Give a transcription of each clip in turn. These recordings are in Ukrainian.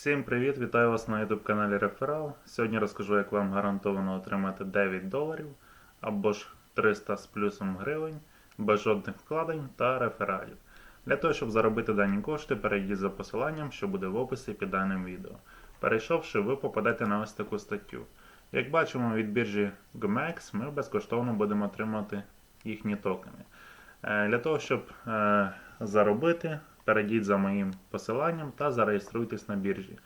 Всім привіт! Вітаю вас на YouTube каналі Реферал. Сьогодні розкажу, як вам гарантовано отримати 9 доларів або ж 300 з плюсом гривень без жодних вкладень та рефералів. Для того, щоб заробити дані кошти, перейдіть за посиланням, що буде в описі під даним відео. Перейшовши, ви попадете на ось таку статтю. Як бачимо від біржі GMEX, ми безкоштовно будемо отримати їхні токени. Е, Для того, щоб е, заробити, перейдіть за моїм посиланням та зареєструйтесь на біржі.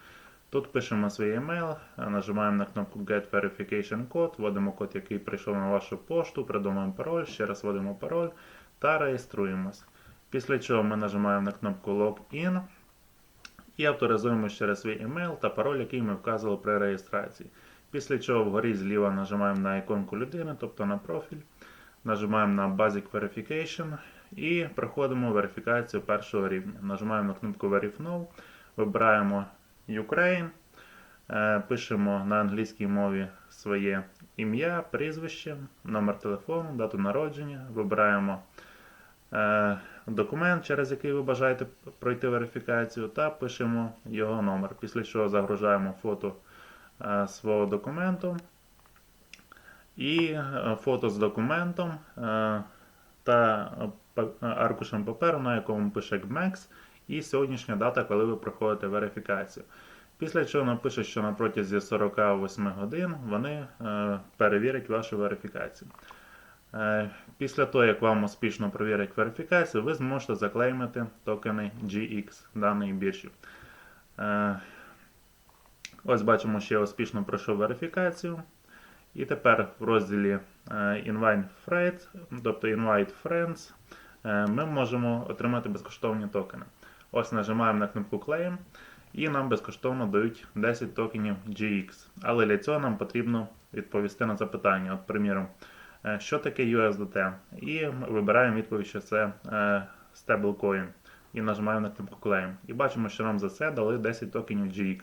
Тут пишемо свій емейл, нажимаємо на кнопку Get Verification Code, вводимо код, який прийшов на вашу пошту, придумаємо пароль, ще раз вводимо пароль та реєструємось. Після чого ми нажимаємо на кнопку Login і авторизуємо через свій емейл та пароль, який ми вказували при реєстрації. Після чого вгорі зліва нажимаємо на іконку людини, тобто на профіль. Нажимаємо на Basic Verification і проходимо верифікацію першого рівня. Нажимаємо на кнопку Verify Now, вибираємо Ukraine, е, пишемо на англійській мові своє ім'я, прізвище, номер телефону, дату народження, вибираємо е, документ, через який ви бажаєте пройти верифікацію, та пишемо його номер. Після чого загружаємо фото е, свого документу. І фото з документом та аркушем паперу, на якому пише GMEX, і сьогоднішня дата, коли ви проходите верифікацію. Після чого напише, що на протязі 48 годин вони е, перевірять вашу верифікацію. Е, Після того, як вам успішно перевірять верифікацію, ви зможете заклеймити токени GX даної біржі. Е, Ось бачимо, що я успішно пройшов верифікацію. І тепер в розділі е, Invite Friends, тобто Invite Friends, е, ми можемо отримати безкоштовні токени. Ось нажимаємо на кнопку Claim, і нам безкоштовно дають 10 токенів GX. Але для цього нам потрібно відповісти на запитання. От, приміром, е, що таке USDT? І вибираємо відповідь, що це е, stablecoin. І нажимаємо на кнопку Claim. І бачимо, що нам за це дали 10 токенів GX.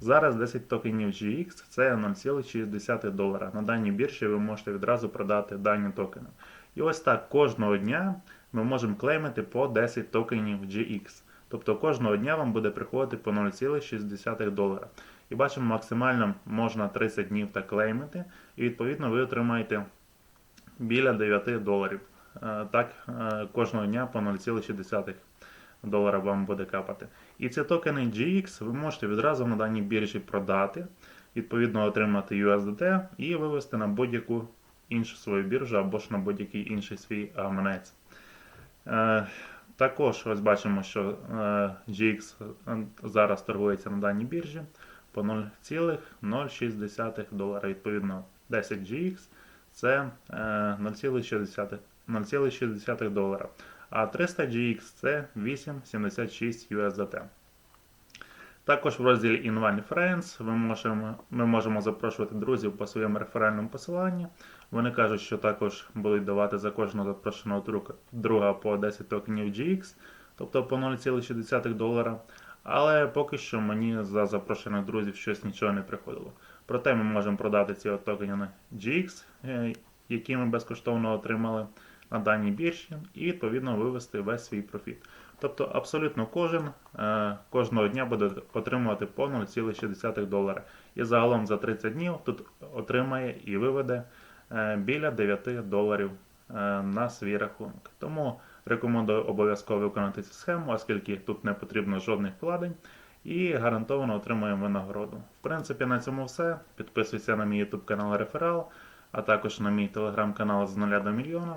Зараз 10 токенів GX це 0,6 долара. На даній біржі ви можете відразу продати дані токени. І ось так кожного дня ми можемо клеймити по 10 токенів GX. Тобто кожного дня вам буде приходити по 0,6 долара. І бачимо, максимально можна 30 днів так клеймити, і відповідно ви отримаєте біля 9 доларів. Е, Так, е, кожного дня по 0,6 долара вам буде капати. І ці токени GX ви можете відразу на даній біржі продати, відповідно отримати USDT і вивести на будь-яку іншу свою біржу або ж на будь-який інший свій гаманець. Е, також ось бачимо, що е, GX зараз торгується на даній біржі по 0,06 долара. Відповідно, 10 GX це е, 0,6 0,6 долара. А 300 GX це 8,76 USDT. Також в розділі Invite Friends ми можемо, ми можемо запрошувати друзів по своєму реферальному посиланню. Вони кажуть, що також будуть давати за кожного запрошеного друга- по 10 токенів GX, тобто по 0,6 долара. Але поки що мені за запрошених друзів щось нічого не приходило. Проте ми можемо продати ці от токени на GX, е, які ми безкоштовно отримали на даній біржі, і відповідно вивести весь свій профіт. Тобто абсолютно кожен е, кожного дня буде отримувати по 0,6 долара. І загалом за 30 днів тут отримає і виведе е, біля 9 доларів е, на свій рахунок. Тому рекомендую обов'язково виконати цю схему, оскільки тут не потрібно жодних вкладень. І гарантовано отримуємо винагороду. В принципі, на цьому все. Підписуйся на мій YouTube канал Реферал, а також на мій телеграм-канал з 0 до мільйона.